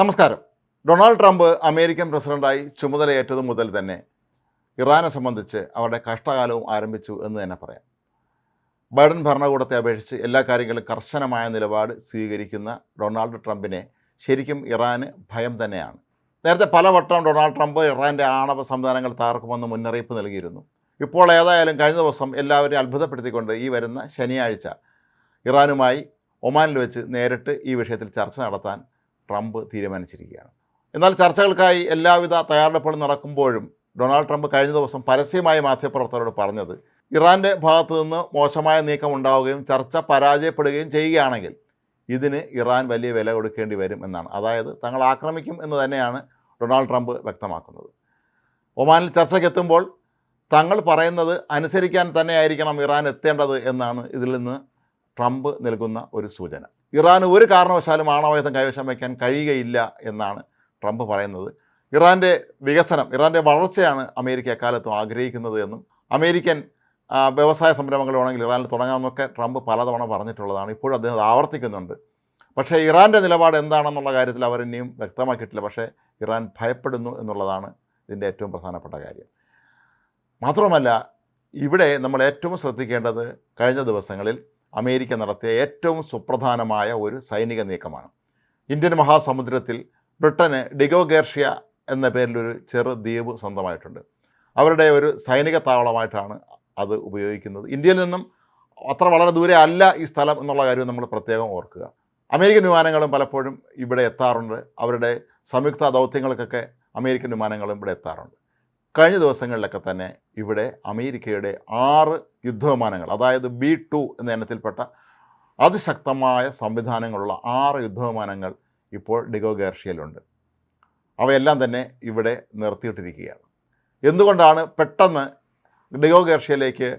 നമസ്കാരം. Donald Trump American പ്രസിഡന്റായി ചുമതലയേറ്റതു മുതൽ തന്നെ ഇറാനെ സംബന്ധിച്ച് അവരുടെ കഷ്ടകാലവും ആരംഭിച്ചു എന്ന് തന്നെ പറയാം. ബൈഡൻ ഭരണകൂടത്തെ അപേക്ഷിച്ച് എല്ലാ കാര്യങ്ങളും കർശനമായ നിലപാട് സ്വീകരിക്കുന്ന ഡൊണാൾഡ് ട്രംപിനെ ശരിക്കും ഇറാന് ഭയം തന്നെയാണ്. നേരത്തെ പലവട്ടം ഡൊണാൾഡ് ട്രംപ് ഇറാന്റെ ആണവ സംവിധാനങ്ങൾ തകർക്കുമെന്ന് മുന്നറിയിപ്പ് നൽകിയിരുന്നു. ഇപ്പോൾ ഏതായാലും കഴിഞ്ഞ ദിവസം എല്ലാവരെയും അത്ഭുതപ്പെടുത്തിക്കൊണ്ട് ഈ വരുന്ന ശനിയാഴ്ച ഇറാനുമായി ഒമാനിൽ വെച്ച് നേരിട്ട് ഈ വിഷയത്തിൽ ചർച്ച നടത്താൻ ട്രംപ് തീരുമാനിച്ചിരിക്കുകയാണ്. എന്നാൽ ചർച്ചകൾക്കായി എല്ലാവിധ തയ്യാറെടുപ്പുകൾ നടക്കുമ്പോഴും ഡൊണാൾഡ് ട്രംപ് കഴിഞ്ഞ ദിവസം പരസ്യമായി മാധ്യമപ്രവർത്തകരോട് പറഞ്ഞത് ഇറാന്റെ ഭാഗത്തു നിന്ന് മോശമായ നീക്കം ഉണ്ടാവുകയും ചർച്ച പരാജയപ്പെടുകയും ചെയ്യുകയാണെങ്കിൽ ഇതിന് ഇറാൻ വലിയ വില കൊടുക്കേണ്ടി വരും എന്നാണ്. അതായത് തങ്ങൾ ആക്രമിക്കും എന്ന് തന്നെയാണ് ഡൊണാൾഡ് ട്രംപ് വ്യക്തമാക്കുന്നത്. ഒമാനിൽ ചർച്ചയ്ക്കെത്തുമ്പോൾ തങ്ങൾ പറയുന്നത് അനുസരിക്കാൻ തന്നെയായിരിക്കണം ഇറാൻ എത്തേണ്ടത് എന്നാണ് ഇതിൽ നിന്ന് ട്രംപ് നൽകുന്ന ഒരു സൂചന. ഇറാന് ഒരു കാരണവശാലും ആണവായുധം കൈവശം വയ്ക്കാൻ കഴിയുകയില്ല എന്നാണ് ട്രംപ് പറയുന്നത്. ഇറാന്റെ വികസനം ഇറാന്റെ വളർച്ചയാണ് അമേരിക്ക എക്കാലത്തും ആഗ്രഹിക്കുന്നത് എന്നും അമേരിക്കൻ വ്യവസായ സംരംഭങ്ങൾ വേണമെങ്കിൽ ഇറാനിൽ തുടങ്ങാമെന്നൊക്കെ ട്രംപ് പലതവണ പറഞ്ഞിട്ടുള്ളതാണ്. ഇപ്പോഴും അദ്ദേഹം ആവർത്തിക്കുന്നുണ്ട്. പക്ഷേ ഇറാന്റെ നിലപാട് എന്താണെന്നുള്ള കാര്യത്തിൽ അവർ ഇനിയും വ്യക്തമാക്കിയിട്ടില്ല. പക്ഷേ ഇറാൻ ഭയപ്പെടുന്നു എന്നുള്ളതാണ് ഇതിന്റെ ഏറ്റവും പ്രധാനപ്പെട്ട കാര്യം. മാത്രമല്ല ഇവിടെ നമ്മൾ ഏറ്റവും ശ്രദ്ധിക്കേണ്ടത് കഴിഞ്ഞ ദിവസങ്ങളിൽ അമേരിക്ക നടത്തിയ ഏറ്റവും സുപ്രധാനമായ ഒരു സൈനിക നീക്കമാണ്. ഇന്ത്യൻ മഹാസമുദ്രത്തിൽ ബ്രിട്ടന് ഡിഗോഗേർഷ്യ എന്ന പേരിലൊരു ചെറു ദ്വീപ് സ്വന്തമായിട്ടുണ്ട്. അവരുടെ ഒരു സൈനിക താവളമായിട്ടാണ് അത് ഉപയോഗിക്കുന്നത്. ഇന്ത്യയിൽ നിന്നും അത്ര വളരെ ദൂരെ അല്ല ഈ സ്ഥലം എന്നുള്ള കാര്യം നമ്മൾ പ്രത്യേകം ഓർക്കുക. അമേരിക്കൻ വിമാനങ്ങളും പലപ്പോഴും ഇവിടെ എത്താറുണ്ട്. അവരുടെ സംയുക്ത ദൗത്യങ്ങൾക്കൊക്കെ അമേരിക്കൻ വിമാനങ്ങളും ഇവിടെ എത്താറുണ്ട്. കഴിഞ്ഞ ദിവസങ്ങളിലൊക്കെ തന്നെ ഇവിടെ അമേരിക്കയുടെ ആറ് യുദ്ധവിമാനങ്ങൾ അതായത് ബി ടു എന്ന ഇനത്തിൽപ്പെട്ട അതിശക്തമായ സംവിധാനങ്ങളുള്ള ആറ് യുദ്ധവിമാനങ്ങൾ ഇപ്പോൾ ഡിഗോ ഗേർഷ്യയിലുണ്ട്. അവയെല്ലാം തന്നെ ഇവിടെ നിർത്തിയിട്ടിരിക്കുകയാണ്. എന്തുകൊണ്ടാണ് പെട്ടെന്ന് ഡിഗോ ഗേർഷ്യയിലേക്ക്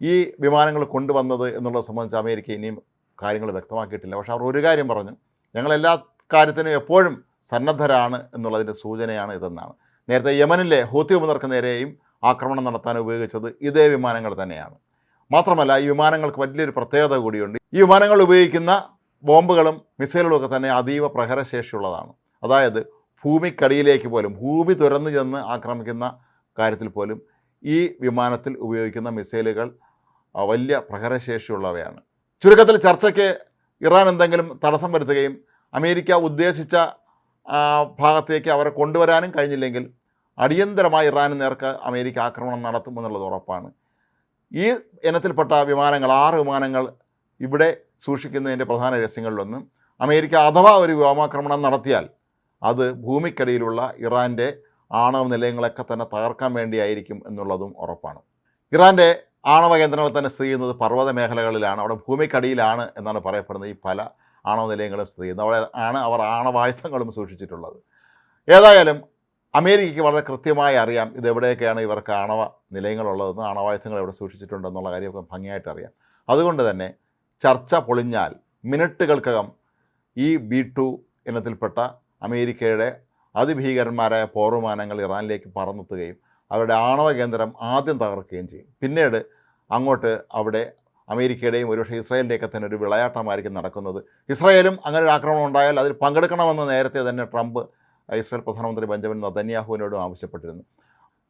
ഈ വിമാനങ്ങൾ കൊണ്ടുവന്നത് എന്നുള്ളത് സംബന്ധിച്ച് അമേരിക്ക ഇനിയും കാര്യങ്ങൾ വ്യക്തമാക്കിയിട്ടില്ല. പക്ഷേ അവർ ഒരു കാര്യം പറഞ്ഞു ഞങ്ങളെല്ലാ കാര്യത്തിനും എപ്പോഴും സന്നദ്ധരാണ് എന്നുള്ളതിന്റെ സൂചനയാണ് ഇതെന്നാണ്. നേരത്തെ യമനിലെ ഹൂത്തി ഉപനർക്ക് നേരെയും ആക്രമണം നടത്താൻ ഉപയോഗിച്ചത് ഇതേ വിമാനങ്ങൾ തന്നെയാണ്. മാത്രമല്ല ഈ വിമാനങ്ങൾക്ക് വലിയൊരു പ്രത്യേകത കൂടിയുണ്ട്. ഈ വിമാനങ്ങൾ ഉപയോഗിക്കുന്ന ബോംബുകളും മിസൈലുകളും ഒക്കെ തന്നെ അതീവ പ്രഹരശേഷിയുള്ളതാണ്. അതായത് ഭൂമിക്കടിയിലേക്ക് പോലും ഭൂമി തുരന്ന് ചെന്ന് ആക്രമിക്കുന്ന കാര്യത്തിൽ പോലും ഈ വിമാനത്തിൽ ഉപയോഗിക്കുന്ന മിസൈലുകൾ വലിയ പ്രഹരശേഷിയുള്ളവയാണ്. ചുരുക്കത്തിൽ ചർച്ചയ്ക്ക് ഇറാൻ എന്തെങ്കിലും തടസ്സം വരുത്തുകയും അമേരിക്ക ഉദ്ദേശിച്ച ഭാഗത്തേക്ക് അവരെ കൊണ്ടുവരാനും കഴിഞ്ഞില്ലെങ്കിൽ അടിയന്തരമായി ഇറാന് നേർക്ക് അമേരിക്ക ആക്രമണം നടത്തുമെന്നുള്ളത് ഉറപ്പാണ്. ഈ ഇനത്തിൽപ്പെട്ട വിമാനങ്ങൾ ആറ് വിമാനങ്ങൾ ഇവിടെ സൂക്ഷിക്കുന്നതിന്റെ പ്രധാന രഹസ്യങ്ങളിലൊന്ന് അമേരിക്ക അഥവാ ഒരു വ്യോമാക്രമണം നടത്തിയാൽ അത് ഭൂമിക്കടിയിലുള്ള ഇറാന്റെ ആണവ നിലയങ്ങളൊക്കെ തന്നെ തകർക്കാൻ വേണ്ടിയായിരിക്കും എന്നുള്ളതും ഉറപ്പാണ്. ഇറാന്റെ ആണവ കേന്ദ്രങ്ങൾ തന്നെ സ്ഥിതി ചെയ്യുന്നത് പർവത മേഖലകളിലാണ് അവിടെ ഭൂമിക്കടിയിലാണ് എന്നാണ് പറയപ്പെടുന്നത് ഈ പല ആണവ നിലയങ്ങളും സ്ഥിതി ചെയ്യുന്നത്. അവിടെ ആണ് അവർ ആണവായുധങ്ങളും സൂക്ഷിച്ചിട്ടുള്ളത്. ഏതായാലും അമേരിക്കയ്ക്ക് വളരെ കൃത്യമായി അറിയാം ഇത് എവിടെയൊക്കെയാണ് ഇവർക്ക് ആണവ നിലയങ്ങളുള്ളതെന്ന് ആണവായുധങ്ങൾ എവിടെ സൂക്ഷിച്ചിട്ടുണ്ടെന്നുള്ള കാര്യമൊക്കെ ഭംഗിയായിട്ട് അറിയാം. അതുകൊണ്ട് തന്നെ ചർച്ച പൊളിഞ്ഞാൽ മിനിറ്റുകൾക്കകം ഈ ബി ടു ഇനത്തിൽപ്പെട്ട അമേരിക്കയുടെ അതിഭീകരന്മാരായ പോർവിമാനങ്ങൾ ഇറാനിലേക്ക് പറന്നെത്തുകയും അവരുടെ ആണവ കേന്ദ്രം ആദ്യം തകർക്കുകയും ചെയ്യും. പിന്നീട് അങ്ങോട്ട് അവിടെ അമേരിക്കയുടെയും ഒരുപക്ഷെ ഇസ്രായേലിന്റെയൊക്കെ തന്നെ ഒരു വിളയാട്ടമായിരിക്കും നടക്കുന്നത്. ഇസ്രായേലും അങ്ങനെ ഒരു ആക്രമണം ഉണ്ടായാൽ അതിൽ പങ്കെടുക്കണമെന്ന് നേരത്തെ തന്നെ ട്രംപ് ഇസ്രായേൽ പ്രധാനമന്ത്രി ബെഞ്ചമിൻ നദന്യാഹുവിനോടും ആവശ്യപ്പെട്ടിരുന്നു.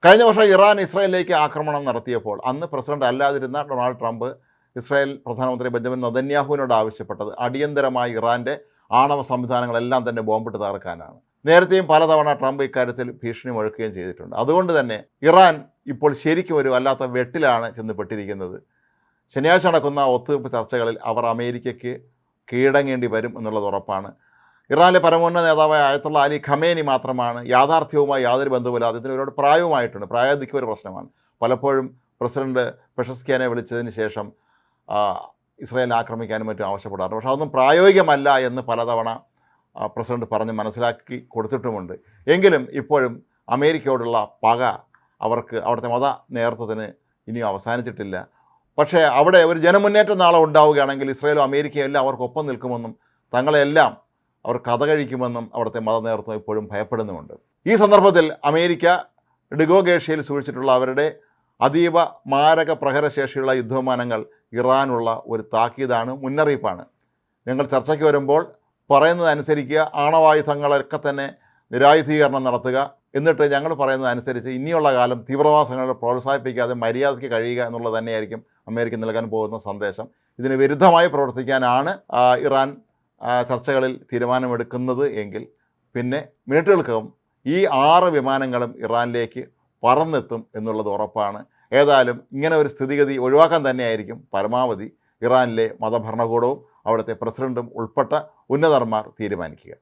കഴിഞ്ഞ വർഷം ഇറാൻ ഇസ്രായേലിലേക്ക് ആക്രമണം നടത്തിയപ്പോൾ അന്ന് പ്രസിഡന്റ് അല്ലാതിരുന്ന ഡൊണാൾഡ് ട്രംപ് ഇസ്രായേൽ പ്രധാനമന്ത്രി ബെഞ്ചമിൻ നദന്യാഹുവിനോട് ആവശ്യപ്പെട്ടത് അടിയന്തരമായി ഇറാന്റെ ആണവ സംവിധാനങ്ങളെല്ലാം തന്നെ ബോംബിട്ട് തകർക്കാനാണ്. നേരത്തെയും പലതവണ ട്രംപ് ഇക്കാര്യത്തിൽ ഭീഷണി മുഴക്കുകയും ചെയ്തിട്ടുണ്ട്. അതുകൊണ്ട് തന്നെ ഇറാൻ ഇപ്പോൾ ശരിക്കും ഒരു വല്ലാത്ത വെട്ടിലാണ് ചെന്ന് പെട്ടിരിക്കുന്നത്. ശനിയാഴ്ച നടക്കുന്ന ഒത്തുതീർപ്പ് ചർച്ചകളിൽ അവർ അമേരിക്കയ്ക്ക് കീഴടങ്ങേണ്ടി വരും എന്നുള്ളത് ഉറപ്പാണ്. ഇറാനിലെ പരമോന്നത നേതാവായ ആയത്തുള്ള അലി ഖമേനി മാത്രമാണ് യാഥാർത്ഥ്യവുമായി യാതൊരു ബന്ധവുമില്ലാതെ ഇതിന് ഒരുപാട് പ്രായവുമായിട്ടുണ്ട്. പ്രായാധിക്ക് ഒരു പ്രശ്നമാണ്. പലപ്പോഴും പ്രസിഡന്റ് പെഷസ്കിയാനെ വിളിച്ചതിന് ശേഷം ഇസ്രായേൽ ആക്രമിക്കാനും മറ്റും ആവശ്യപ്പെടാറുണ്ട്. പക്ഷേ അതൊന്നും പ്രായോഗികമല്ല എന്ന് പലതവണ പ്രസിഡന്റ് പറഞ്ഞ് മനസ്സിലാക്കി കൊടുത്തിട്ടുമുണ്ട്. എങ്കിലും ഇപ്പോഴും അമേരിക്കയോടുള്ള പക അവർക്ക് അവിടുത്തെ മത നേതൃത്വത്തിന് ഇനിയും അവസാനിച്ചിട്ടില്ല. പക്ഷേ അവിടെ ഒരു ജനമുന്നേറ്റം നാളെ ഉണ്ടാവുകയാണെങ്കിൽ ഇസ്രയേലും അമേരിക്കയും എല്ലാം അവർക്കൊപ്പം നിൽക്കുമെന്നും തങ്ങളെല്ലാം അവർ കഥ കഴിക്കുമെന്നും അവിടുത്തെ മത നേതൃത്വം ഇപ്പോഴും ഭയപ്പെടുന്നുമുണ്ട്. ഈ സന്ദർഭത്തിൽ അമേരിക്ക ഡിഗോഗേഷ്യയിൽ സൂക്ഷിച്ചിട്ടുള്ള അവരുടെ അതീവ മാരക പ്രഹരശേഷിയുള്ള യുദ്ധവിമാനങ്ങൾ ഇറാനുള്ള ഒരു താക്കീതാണ് മുന്നറിയിപ്പാണ്. ഞങ്ങൾ ചർച്ചയ്ക്ക് വരുമ്പോൾ പറയുന്നത് അനുസരിക്കുക ആണവായുധങ്ങളൊക്കെ തന്നെ നിരായുധീകരണം നടത്തുക എന്നിട്ട് ഞങ്ങൾ പറയുന്നത് അനുസരിച്ച് ഇനിയുള്ള കാലം തീവ്രവാസങ്ങളെ പ്രോത്സാഹിപ്പിക്കാതെ മര്യാദയ്ക്ക് കഴിയുക എന്നുള്ളത് തന്നെയായിരിക്കും അമേരിക്ക നൽകാൻ പോകുന്ന സന്ദേശം. ഇതിന് വിരുദ്ധമായി പ്രവർത്തിക്കാനാണ് ഇറാൻ ചർച്ചകളിൽ തീരുമാനമെടുക്കുന്നത് എങ്കിൽ പിന്നെ മിനിറ്റുകൾക്കകം ഈ ആറ് വിമാനങ്ങളും ഇറാനിലേക്ക് പറന്നെത്തും എന്നുള്ളത് ഉറപ്പാണ്. ഏതായാലും ഇങ്ങനെ ഒരു സ്ഥിതിഗതി ഒഴിവാക്കാൻ തന്നെയായിരിക്കും പരമാവധി ഇറാനിലെ മതഭരണകൂടവും അവിടുത്തെ പ്രസിഡന്റും ഉൾപ്പെട്ട ഉന്നതന്മാർ തീരുമാനിക്കുക.